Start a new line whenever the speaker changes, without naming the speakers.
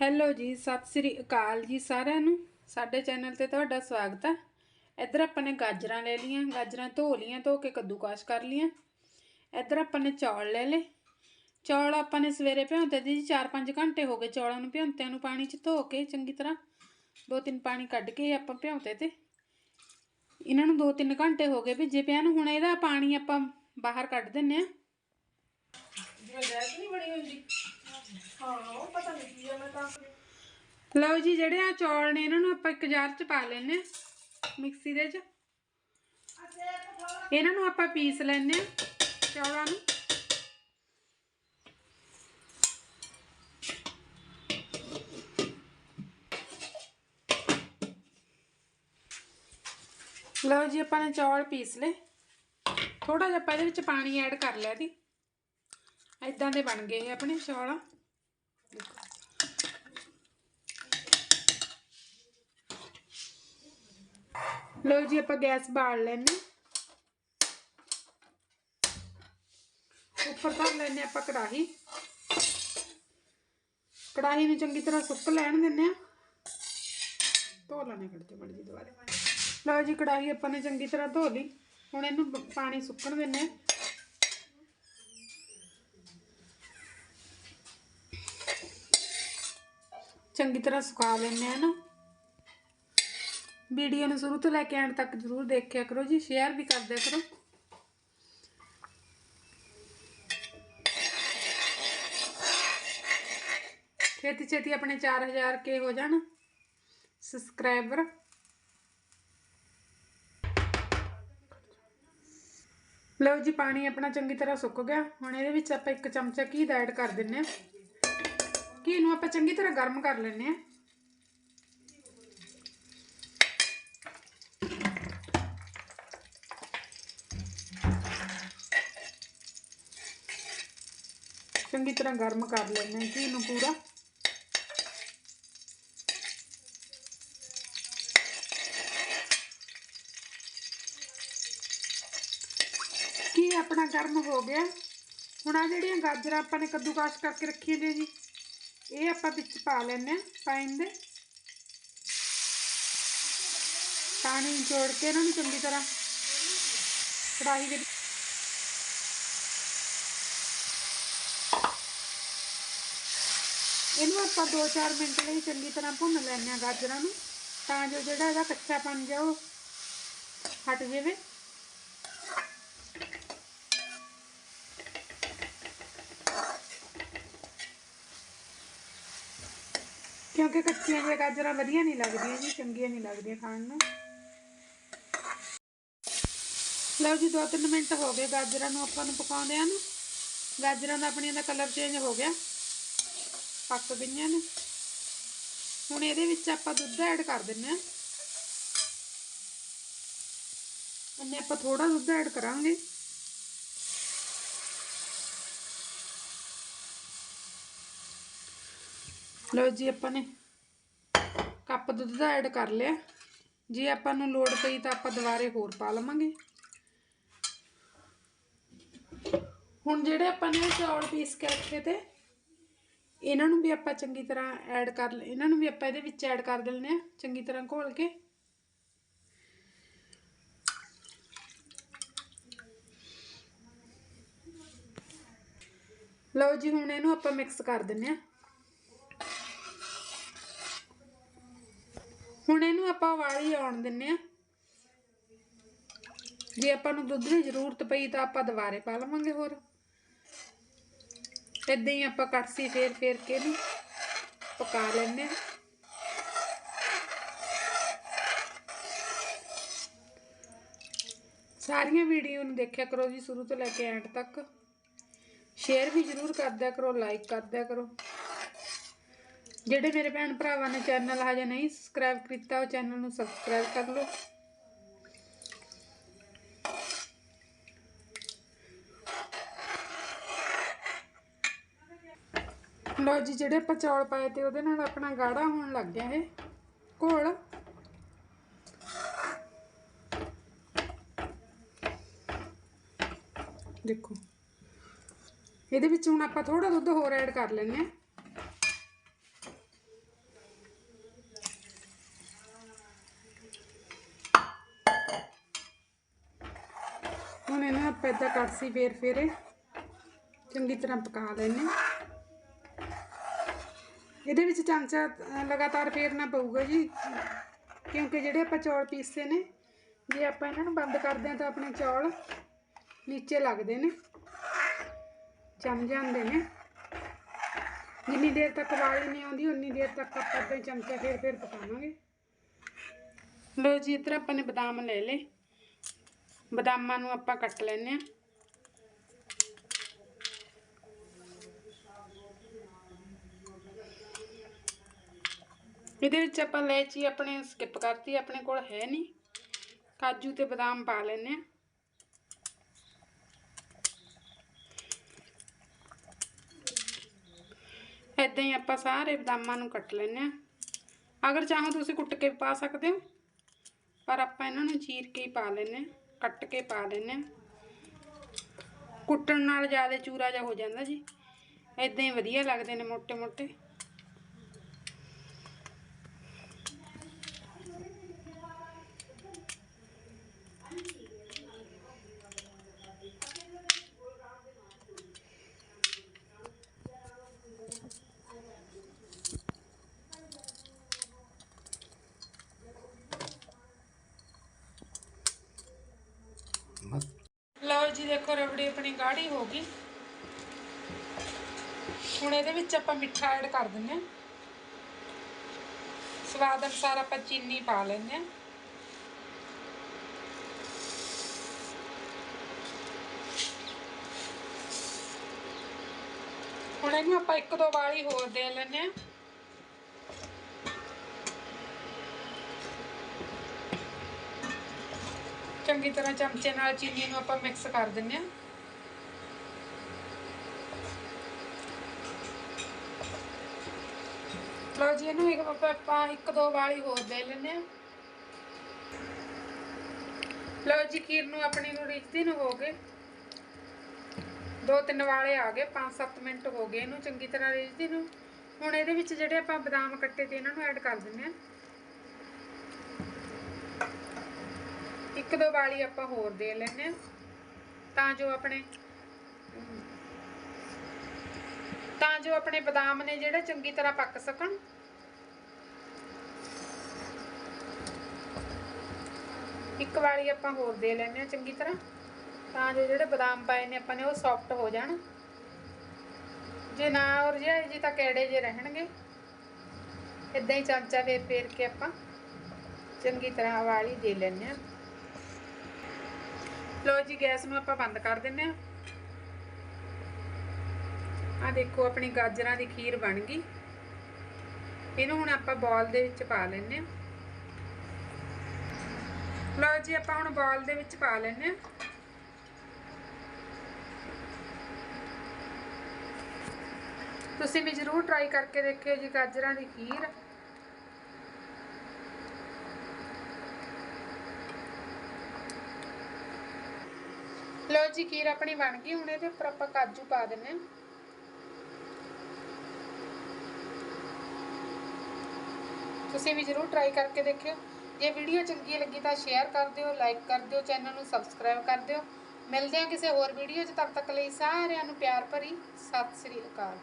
Hello ਜੀ, ਸਤਿ ਸ੍ਰੀ ਅਕਾਲ ਜੀ ਸਾਰਿਆਂ ਨੂੰ। ਸਾਡੇ ਚੈਨਲ ਤੇ ਤੁਹਾਡਾ ਸਵਾਗਤ ਹੈ ਇੱਧਰ ਆਪਾਂ ਨੇ ਗਾਜਰਾਂ ਲੈ ਲਈਆਂ, ਗਾਜਰਾਂ ਧੋ ਲਈਆਂ, ਧੋ ਕੇ ਕੱਦੂਕਾਸ਼ ਕਰ ਲਈਆਂ। ਇੱਧਰ ਆਪਾਂ ਨੇ ਚੌਲ ਲੈ ਲਏ। ਚੌਲ ਆਪਾਂ ਨੇ ਸਵੇਰੇ ਭਿਉਂਤੇ ਜੀ 4-5 ਘੰਟੇ ਹੋ ਗਏ ਚੌਲਾਂ ਨੂੰ ਭਿਉਂਤਿਆਂ ਨੂੰ ਪਾਣੀ 'ਚ ਧੋ ਕੇ ਚੰਗੀ ਤਰ੍ਹਾਂ। ਦੋ ਤਿੰਨ ਪਾਣੀ ਕੱਢ ਕੇ ਆਪਾਂ ਭਿਉਂਤੇ ਤੇ। ਇਹਨਾਂ ਨੂੰ 2-3 ਘੰਟੇ ਹੋ ਗਏ ਭਿੱਜੇ ਪਿਆ ਨੂੰ, ਹੁਣ ਇਹਦਾ ਪਾਣੀ ਆਪਾਂ ਬਾਹਰ ਕੱਢ ਦਿੰਨੇ ਆ।
ਜਿਵੇਂ ਗੈਸ ਨਹੀਂ ਬਣੀ ਹੁੰਦੀ। ਹਾਂ ਉਹ ਪਤਾ ਨਹੀਂ ਕੀ ਆ ਮੈਂ ਤਾਂ
ਲਓ ਜੀ, ਜਿਹੜੇ ਆ ਚੌਲ ਨੇ, ਇਹਨਾਂ ਨੂੰ ਆਪਾਂ ਇੱਕ ਜਾਰ 'ਚ ਪਾ ਲੈਨੇ ਆ ਮਿਕਸੀ ਦੇ 'ਚ। ਇਹਨਾਂ ਨੂੰ ਆਪਾਂ ਪੀਸ ਲੈਨੇ ਆ ਚੌਲਾਂ ਨੂੰ। ਲਓ ਜੀ, ਆਪਾਂ ਨੇ ਚੌਲ ਪੀਸ ਲਏ। ਥੋੜਾ ਜਿਹਾ ਆਪਾਂ ਇਹਦੇ ਵਿੱਚ ਪਾਣੀ ਐਡ ਕਰ ਲਿਆ ਦੀ ਇਦਾਂ ਦੇ ਬਣ ਗਏ ਇਹ ਆਪਣੇ ਚੌਲ। ਲਓ ਜੀ ਆਪਾਂ ਗੈਸ ਬਾਲ ਲੈਨੇ ਉੱਪਰ ਧਰ ਲੈਨੇ ਆਪਾਂ ਕੜਾਹੀ। ਕੜਾਹੀ ਨੂੰ ਚੰਗੀ ਤਰ੍ਹਾਂ ਸੁੱਕ ਲੈਣ ਦਿੰਨੇ ਆ ਧੋ ਲੈਣੇ ਕੱਢਦੇ ਮੜ ਜੀ ਦੁਬਾਰੇ। ਲਓ ਜੀ ਕੜਾਹੀ ਆਪਾਂ ਨੇ ਚੰਗੀ ਤਰ੍ਹਾਂ ਧੋ ਲਈ। ਹੁਣ ਇਹਨੂੰ ਪਾਣੀ ਸੁੱਕਣ ਦਿੰਨੇ ਆ ਚੰਗੀ ਤਰ੍ਹਾਂ ਸੁਕਾ ਲੈਣੇ ਆ ਨਾ। ਵੀਡੀਓ ਨੂੰ ਸ਼ੁਰੂ ਤੋਂ ਲੈ ਕੇ ਐਂਡ ਤੱਕ ਜਰੂਰ ਦੇਖਿਆ ਕਰੋ ਜੀ ਸ਼ੇਅਰ ਵੀ ਕਰ ਕਰੋ। ਛੇਤੀ ਛੇਤੀ ਆਪਣੇ 4000 ਕੇ ਹੋ ਜਾਣ ਸਬਸਕ੍ਰਾਈਬਰ ਲਓ ਜੀ, ਪਾਣੀ ਆਪਣਾ ਚੰਗੀ ਤਰ੍ਹਾਂ ਸੁੱਕ ਗਿਆ। ਹੁਣ ਇਹਦੇ ਵਿੱਚ ਆਪਾਂ ਇੱਕ ਚਮਚਾ ਘੀ ਦਾ ਐਡ ਕਰ ਦਿੰਨੇ ਆ ਘੀ ਨੂੰ ਆਪਾਂ ਚੰਗੀ ਤਰ੍ਹਾਂ ਗਰਮ ਕਰ ਲੈਨੇ ਆ ਚੰਗੀ ਤਰ੍ਹਾਂ ਗਰਮ ਕਰ ਲੈਣੇ ਘੀ ਨੂੰ ਪੂਰਾ। ਘੀ ਆਪਣਾ ਗਰਮ ਹੋ ਗਿਆ। ਹੁਣ ਆ ਜਿਹੜੀਆਂ ਗਾਜਰਾਂ ਆਪਾਂ ਨੇ ਕੱਦੂਕਾਸ਼ ਕਰਕੇ ਰੱਖੀਆਂ ਨੇ ਜੀ ਇਹ ਆਪਾਂ ਵਿੱਚ ਪਾ ਲੈਣੇ ਆ ਪਾਈਨ ਦੇ ਪਾਣੀ ਜੋੜ ਕੇ ਇਹਨਾਂ ਨੂੰ ਚੰਗੀ ਤਰ੍ਹਾਂ ਕੜਾਹੀ ਦੇ ਇਹਨੂੰ ਆਪਾਂ 2-4 ਮਿੰਟ ਲਈ ਚੰਗੀ ਤਰ੍ਹਾਂ ਭੁੰਨ ਲੈਣੇ ਆ ਗਾਜਰਾਂ ਨੂੰ, ਤਾਂ ਜੋ ਜਿਹੜਾ ਇਹਦਾ ਕੱਚਾਪਨ ਜਿਹਾ ਉਹ ਹਟ ਜਾਵੇ। ਕਿਉਂਕਿ ਕੱਚੀਆਂ ਜਿਹੀਆਂ ਗਾਜਰਾਂ ਵਧੀਆ ਨਹੀਂ ਲੱਗਦੀਆਂ ਜੀ, ਚੰਗੀਆਂ ਨਹੀਂ ਲੱਗਦੀਆਂ ਖਾਣ ਨੂੰ। ਲਓ ਜੀ 2-3 ਮਿੰਟ ਹੋ ਗਏ ਗਾਜਰਾਂ ਨੂੰ ਆਪਾਂ ਨੂੰ ਪਕਾਉਂਦਿਆਂ ਨੂੰ। ਗਾਜਰਾਂ ਦਾ ਆਪਣੀਆਂ ਦਾ ਕਲਰ ਚੇਂਜ ਹੋ ਗਿਆ, ਪੱਕ ਗਈਆਂ ਨੇ। ਹੁਣ ਇਹਦੇ ਵਿੱਚ ਆਪਾਂ ਦੁੱਧ ਐਡ ਕਰ ਦਿੰਨੇ ਆ ਅੰਨੇ ਆਪਾਂ ਥੋੜਾ ਦੁੱਧ ਐਡ ਕਰਾਂਗੇ। ਲਓ ਜੀ ਆਪਾਂ ਨੇ ਕੱਪ ਦੁੱਧ ਦਾ ਐਡ ਕਰ ਲਿਆ। ਜੇ ਆਪਾਂ ਨੂੰ ਲੋੜ ਪਈ ਤਾਂ ਆਪਾਂ ਦੁਬਾਰੇ ਹੋਰ ਪਾ ਲਵਾਂਗੇ। ਹੁਣ ਜਿਹੜੇ ਆਪਾਂ ਨੇ ਚੌਲ ਪੀਸ ਕੇ ਰੱਖੇ ਤੇ, ਇਹਨਾਂ ਨੂੰ ਵੀ ਆਪਾਂ ਚੰਗੀ ਤਰ੍ਹਾਂ ਐਡ ਕਰ ਇਹਨਾਂ ਨੂੰ ਵੀ ਆਪਾਂ ਇਹਦੇ ਵਿੱਚ ਐਡ ਕਰ ਦਿੰਨੇ ਆ ਚੰਗੀ ਤਰ੍ਹਾਂ ਘੋਲ ਕੇ। ਲਓ ਜੀ ਹੁਣ ਇਹਨੂੰ ਆਪਾਂ ਮਿਕਸ ਕਰ ਦਿੰਨੇ ਆ ਹੁਣ ਇਹਨੂੰ ਆਪਾਂ ਵਾਲੀ ਆਉਣ ਦਿੰਨੇ ਆ। ਜੇ ਆਪਾਂ ਨੂੰ ਦੁੱਧ ਦੀ ਜ਼ਰੂਰਤ ਪਈ ਤਾਂ ਆਪਾਂ ਦੁਬਾਰੇ ਪਾ ਲਵਾਂਗੇ ਹੋਰ। ਇਦਾਂ ਹੀ ਆਪਾਂ ਕੜਛੀ ਫੇਰ ਫੇਰ ਕੇ ਇਹਨੂੰ ਪਕਾ ਲੈਣੇ ਆ। ਸਾਰੀਆਂ ਵੀਡੀਓ ਨੂੰ ਦੇਖਿਆ ਕਰੋ ਜੀ, ਸ਼ੁਰੂ ਤੋਂ ਲੈ ਕੇ ਐਂਡ ਤੱਕ। ਸ਼ੇਅਰ ਵੀ ਜ਼ਰੂਰ ਕਰਦਿਆ ਕਰੋ ਲਾਈਕ ਕਰਦਿਆ ਕਰੋ। ਜਿਹੜੇ ਮੇਰੇ ਭੈਣ ਭਰਾਵਾਂ ਨੇ ਚੈਨਲ ਹਜੇ ਨਹੀਂ ਸਬਸਕ੍ਰਾਈਬ ਕੀਤਾ, ਉਹ ਚੈਨਲ ਨੂੰ ਸਬਸਕ੍ਰਾਈਬ ਕਰ ਲਓ। ਲਓ ਜੀ, ਜਿਹੜੇ ਆਪਾਂ ਚੌਲ ਪਾਏ ਤੇ ਉਹਦੇ ਨਾਲ ਆਪਣਾ ਗਾੜਾ ਹੋਣ ਲੱਗ ਗਿਆ ਇਹ। ਘੋਲ। ਦੇਖੋ। ਇਹਦੇ ਵਿੱਚ ਹੁਣ ਆਪਾਂ ਥੋੜਾ ਦੁੱਧ ਹੋਰ ਐਡ ਕਰ ਲੈਂਦੇ ਆ ਤਾਂ ਕੜਸੀ ਫੇਰ ਫੇਰੇ। ਚੰਗੀ ਤਰ੍ਹਾਂ ਪਕਾ ਲੈਣੇ ਇਹਦੇ ਵਿੱਚ ਚਮਚਾ ਲਗਾਤਾਰ ਫੇਰਨਾ ਪਊਗਾ ਜੀ। ਕਿਉਂਕਿ ਜਿਹੜੇ ਆਪਾਂ ਚੌਲ ਪੀਸੇ ਨੇ, ਜੇ ਆਪਾਂ ਇਹਨਾਂ ਨੂੰ ਬੰਦ ਕਰਦੇ ਹਾਂ ਤਾਂ ਆਪਣੇ ਚੌਲ ਨੀਚੇ ਲੱਗਦੇ ਨੇ। ਜੰਮ ਜਾਂਦੇ ਨੇ। ਜਿੰਨੀ ਦੇਰ ਤੱਕ ਵਾਲੀ ਨਹੀਂ ਆਉਂਦੀ, ਉਨੀ ਦੇਰ ਤੱਕ ਆਪਾਂ ਤੇ ਚਮਚਾ ਫੇਰ ਫੇਰ ਪਕਾਵਾਂਗੇ। ਲੋ ਜੀ ਇੱਧਰ ਆਪਾਂ ਨੇ ਬਦਾਮ ਲੈ ਲਏ। ਬਦਾਮਾਂ ਨੂੰ ਆਪਾਂ ਕੱਟ ਲੈਨੇ ਆ ਇਹਦੇ ਵਿੱਚ ਆਪਾਂ ਇਲਾਇਚੀ ਆਪਣੇ ਸਕਿਪ ਕਰਤੀ, ਆਪਣੇ ਕੋਲ ਹੈ ਨਹੀਂ। ਕਾਜੂ ਤੇ ਬਦਾਮ ਪਾ ਲੈਨੇ ਆ ਇਦਾਂ ਹੀ ਆਪਾਂ ਸਾਰੇ ਬਦਾਮਾਂ ਨੂੰ ਕੱਟ ਲੈਨੇ ਆ ਅਗਰ ਚਾਹੋ ਤੁਸੀਂ ਕੁੱਟ ਕੇ ਪਾ ਸਕਦੇ ਹੋ, ਪਰ ਆਪਾਂ ਇਹਨਾਂ ਨੂੰ ਚੀਰ ਕੇ ਹੀ ਪਾ ਲੈਨੇ ਆ ਕੱਟ ਕੇ ਪਾ ਦਿੰਨੇ ਆ ਕੁੱਟਣ ਨਾਲ ਜ਼ਿਆਦਾ ਚੂਰਾ ਜਿਹਾ ਹੋ ਜਾਂਦਾ ਜੀ। ਇਦਾਂ ਹੀ ਵਧੀਆ ਲੱਗਦੇ ਨੇ ਮੋٹے ਮੋٹے ਦੇਖੋ ਰਬੜੀ ਆਪਣੀ ਗਾੜੀ ਹੋ ਗਈ। ਹੁਣ ਇਹਦੇ ਵਿੱਚ ਆਪਾਂ ਮਿੱਠਾ ਐਡ ਕਰ ਦਿੰਨੇ ਆ ਸਵਾਦ ਅਨੁਸਾਰ ਆਪਾਂ ਚੀਨੀ ਪਾ ਲੈਂਦੇ ਆ ਹੁਣ ਇਹਨੂੰ ਆਪਾਂ ਇੱਕ ਦੋ ਵਾਲੀ ਹੋਰ ਦੇ ਲੈਂਦੇ ਆ ਚੰਗੀ ਤਰ੍ਹਾਂ ਚਮਚੇ ਨਾਲ ਚੀਨੀ ਨੂੰ ਆਪਾਂ ਮਿਕਸ ਕਰ ਦਿੰਨੇ ਆ ਲਓ ਜੀ, ਇਹਨੂੰ ਇੱਕ ਆਪਾਂ- ਇੱਕ ਦੋ ਵਾਲੀ ਹੋਰ ਦੇ ਲੈਂਦੇ ਆ ਲਓ ਜੀ, ਖੀਰ ਨੂੰ ਆਪਣੀ ਨੂੰ ਰਿੱਝਦੀ ਨੂੰ ਹੋ ਗਏ। ਦੋ ਤਿੰਨ ਵਾਲੇ ਆ ਗਏ 5-7 ਮਿੰਟ ਹੋ ਗਏ ਇਹਨੂੰ ਚੰਗੀ ਤਰ੍ਹਾਂ ਰਿੱਝਦੀ ਨੂੰ। ਹੁਣ ਇਹਦੇ ਵਿੱਚ ਜਿਹੜੇ ਆਪਾਂ ਬਦਾਮ ਕੱਟੇ ਤੇ ਇਹਨਾਂ ਨੂੰ ਐਡ ਕਰ ਦਿੰਦੇ ਆ ਇੱਕ ਦੋ ਵਾਲੀ ਆਪਾਂ ਹੋਰ ਦੇ ਲੈਨੇ ਆ ਤਾਂ ਜੋ ਆਪਣੇ ਤਾਂ ਜੋ ਆਪਣੇ ਬਦਾਮ ਨੇ ਜਿਹੜੇ ਚੰਗੀ ਤਰ੍ਹਾਂ ਪੱਕ ਸਕਣ। ਇੱਕ ਵਾਲੀ ਆਪਾਂ ਹੋਰ ਦੇ ਲੈਨੇ ਚੰਗੀ ਤਰ੍ਹਾਂ। ਤਾਂ ਜੋ ਜਿਹੜੇ ਬਦਾਮ ਪਾਏ ਨੇ ਆਪਾਂ ਨੇ ਉਹ ਸੌਫਟ ਹੋ ਜਾਣ। ਜੇ ਨਾ ਔਰ ਜੇ ਜੀ ਤਾਂ ਕਿਹੜੇ ਜੇ ਰਹਿਣਗੇ। ਇਦਾਂ ਹੀ ਚਮਚਾ ਫੇਰ ਫੇਰ ਕੇ ਆਪਾਂ ਚੰਗੀ ਤਰ੍ਹਾਂ ਵਾਲੀ ਦੇ ਲੈਨੇ ਆ ਲੋ ਜੀ, ਗੈਸ ਨੂੰ ਆਪਾਂ ਬੰਦ ਕਰ ਦਿੰਨੇ ਆ ਆ ਦੇਖੋ, ਆਪਣੀ ਗਾਜਰਾਂ ਦੀ ਖੀਰ ਬਣ ਗਈ। ਇਹਨੂੰ ਹੁਣ ਆਪਾਂ ਬਾਲ ਦੇ ਵਿੱਚ ਪਾ ਲੈਨੇ ਆ ਲਓ ਜੀ, ਆਪਾਂ ਹੁਣ ਬਾਲ ਦੇ ਵਿੱਚ ਪਾ ਲੈਨੇ ਆ ਤੁਸੀਂ ਵੀ ਜ਼ਰੂਰ ਟਰਾਈ ਕਰਕੇ ਦੇਖਿਓ ਜੀ ਗਾਜਰਾਂ ਦੀ ਖੀਰ। ਲਓ ਜੀ, ਖੀਰ ਆਪਣੀ ਬਣ ਗਈ, ਹੁਣ ਇਹਦੇ ਉੱਪਰ ਆਪਾਂ ਕਾਜੂ ਪਾ ਦਿੰਨੇ ਆ ਤੁਸੀਂ ਵੀ ਜ਼ਰੂਰ ਟਰਾਈ ਕਰਕੇ ਦੇਖਿਓ। ਜੇ ਵੀਡੀਓ ਚੰਗੀ ਲੱਗੀ ਤਾਂ ਸ਼ੇਅਰ ਕਰ ਦਿਓ ਲਾਈਕ ਕਰ ਦਿਓ ਚੈਨਲ ਨੂੰ ਸਬਸਕ੍ਰਾਈਬ ਕਰ ਦਿਓ। ਮਿਲਦੇ ਹਾਂ ਕਿਸੇ ਹੋਰ ਵੀਡੀਓ 'ਚ, ਤਦ ਤੱਕ ਲਈ ਸਾਰਿਆਂ ਨੂੰ ਪਿਆਰ ਭਰੀ, ਸਤਿ ਸ੍ਰੀ ਅਕਾਲ।